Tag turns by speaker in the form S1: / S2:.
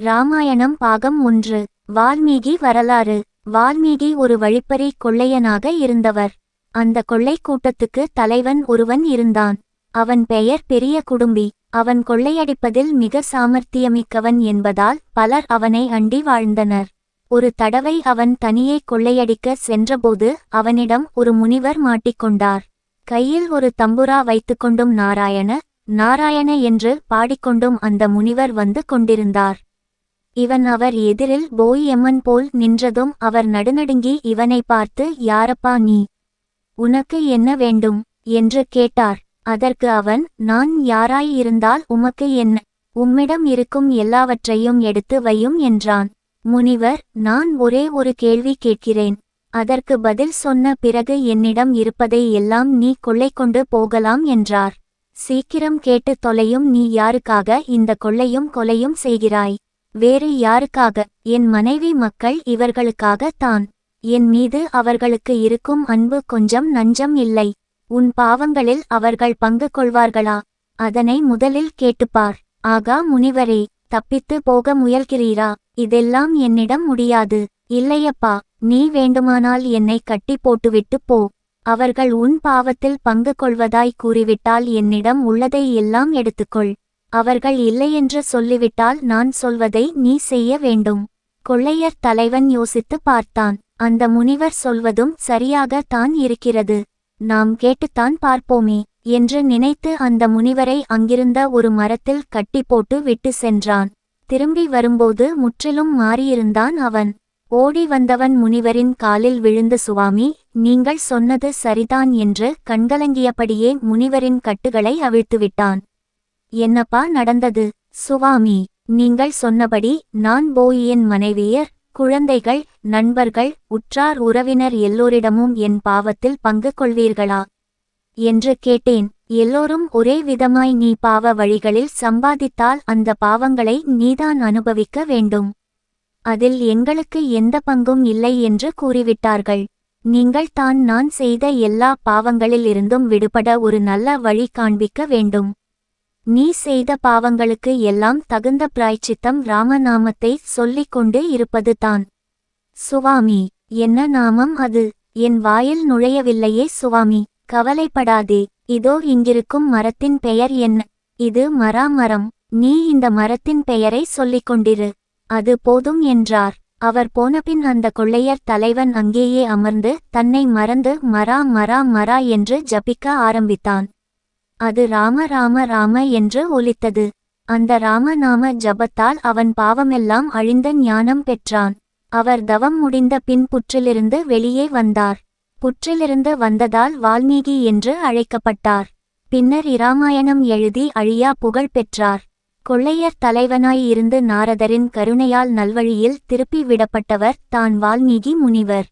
S1: ராமாயணம் பாகம் ஒன்று. வால்மீகி வரலாறு. வால்மீகி ஒரு வழிப்பறி கொள்ளையனாக இருந்தவர். அந்த கொள்ளைக் கூட்டத்துக்கு தலைவன் ஒருவன் இருந்தான். அவன் பெயர் பெரிய குடும்பி. அவன் கொள்ளையடிப்பதில் மிக சாமர்த்தியமிக்கவன் என்பதால் பலர் அவனை அண்டி வாழ்ந்தனர். ஒரு தடவை அவன் தனியே கொள்ளையடிக்க சென்றபோது அவனிடம் ஒரு முனிவர் மாட்டிக்கொண்டார் கையில் ஒரு தம்புரா வைத்துக்கொண்டும் நாராயண நாராயண என்று பாடிக்கொண்டும் அந்த முனிவர் வந்து கொண்டிருந்தார். இவன் அவர் எதிரில் போய் எம்மன் போல் நின்றதும் அவர் நடுநடுங்கி இவனை பார்த்து யாரப்பா நீ? உனக்கு என்ன வேண்டும்? என்று கேட்டார். அதற்கு அவன் நான் யாராயிருந்தால் உமக்கு என்ன? உம்மிடம் இருக்கும் எல்லாவற்றையும் எடுத்து வையும் என்றான். முனிவர் நான் ஒரே ஒரு கேள்வி கேட்கிறேன். அதற்கு பதில் சொன்ன பிறகு என்னிடம் இருப்பதை எல்லாம் நீ கொள்ளை கொண்டு போகலாம் என்றார். சீக்கிரம் கேட்டு தொலையும் நீ யாருக்காக இந்த கொள்ளையும் கொலையும் செய்கிறாய்? வேறு யாருக்காக? என் மனைவி மக்கள் இவர்களுக்காக தான். என் மீது அவர்களுக்கு இருக்கும் அன்பு கொஞ்சம் நஞ்சம் இல்லை. உன் பாவங்களில் அவர்கள் பங்கு கொள்வார்களா? அதனை முதலில் கேட்டுப்பார். ஆகா முனிவரே தப்பித்து போக முயல்கிறீரா? இதெல்லாம் என்னிடம் முடியாது. இல்லையப்பா நீ வேண்டுமானால் என்னை கட்டி போட்டுவிட்டு போ. அவர்கள் உன் பாவத்தில் பங்கு கொள்வதாய் கூறிவிட்டால் என்னிடம் உள்ளதை எல்லாம் எடுத்துக்கொள். அவர்கள் இல்லையென்று சொல்லிவிட்டால் நான் சொல்வதை நீ செய்ய வேண்டும். கொள்ளையர் தலைவன் யோசித்து பார்த்தான். அந்த முனிவர் சொல்வதும் சரியாக தான் இருக்கிறது. நாம் கேட்டுத்தான் பார்ப்போமே என்று நினைத்து அந்த முனிவரை அங்கிருந்த ஒரு மரத்தில் கட்டி போட்டு விட்டு சென்றான். திரும்பி வரும்போது முற்றிலும் மாறியிருந்தான் அவன். ஓடி வந்தவன் முனிவரின் காலில் விழுந்து சுவாமி நீங்கள் சொன்னது சரிதான் என்று கண்கலங்கியபடியே முனிவரின் கட்டுகளை அவிழ்த்துவிட்டான். என்னப்பா நடந்தது? சுவாமி நீங்கள் சொன்னபடி நான் போய் என் மனைவியர் குழந்தைகள் நண்பர்கள் உற்றார் உறவினர் எல்லோரிடமும் என் பாவத்தில் பங்கு கொள்வீர்களா? என்று கேட்டேன். எல்லோரும் ஒரே விதமாய் நீ பாவ வழிகளில் சம்பாதித்தால் அந்த பாவங்களை நீதான் அனுபவிக்க வேண்டும். அதில் எங்களுக்கு எந்த பங்கும் இல்லை என்று கூறிவிட்டார்கள். நீங்கள் தான் நான் செய்த எல்லா பாவங்களிலிருந்தும் விடுபட ஒரு நல்ல வழி காண்பிக்க வேண்டும். நீ செய்த பாவங்களுக்கு எல்லாம் தகுந்த பிராய்ச்சித்தம் ராமநாமத்தை சொல்லிக் கொண்டு இருப்பது தான் சுவாமி என்ன நாமம் அது? என் வாயில் நுழையவில்லையே சுவாமி கவலைப்படாதே. இதோ இங்கிருக்கும் மரத்தின் பெயர் என்ன? இது மராமரம். நீ இந்த மரத்தின் பெயரை சொல்லிக் கொண்டிரு அது போதும் என்றார். அவர் போனபின் அந்த கொள்ளையர் தலைவன் அங்கேயே அமர்ந்து தன்னை மறந்து மரா மரா மரா என்று ஜபிக்க ஆரம்பித்தான். அது ராம ராம ராம என்று ஒலித்தது. அந்த ராமநாம ஜபத்தால் அவன் பாவமெல்லாம் அழிந்த ஞானம் பெற்றான். அவர் தவம் முடிந்த பின் புற்றிலிருந்து வெளியே வந்தார். புற்றிலிருந்து வந்ததால் வால்மீகி என்று அழைக்கப்பட்டார். பின்னர் இராமாயணம் எழுதி அழியா புகழ் பெற்றார். கொள்ளையர் தலைவனாய் இருந்து நாரதரின் கருணையால் நல்வழியில் திருப்பி விடப்பட்டவர் தான் வால்மீகி முனிவர்.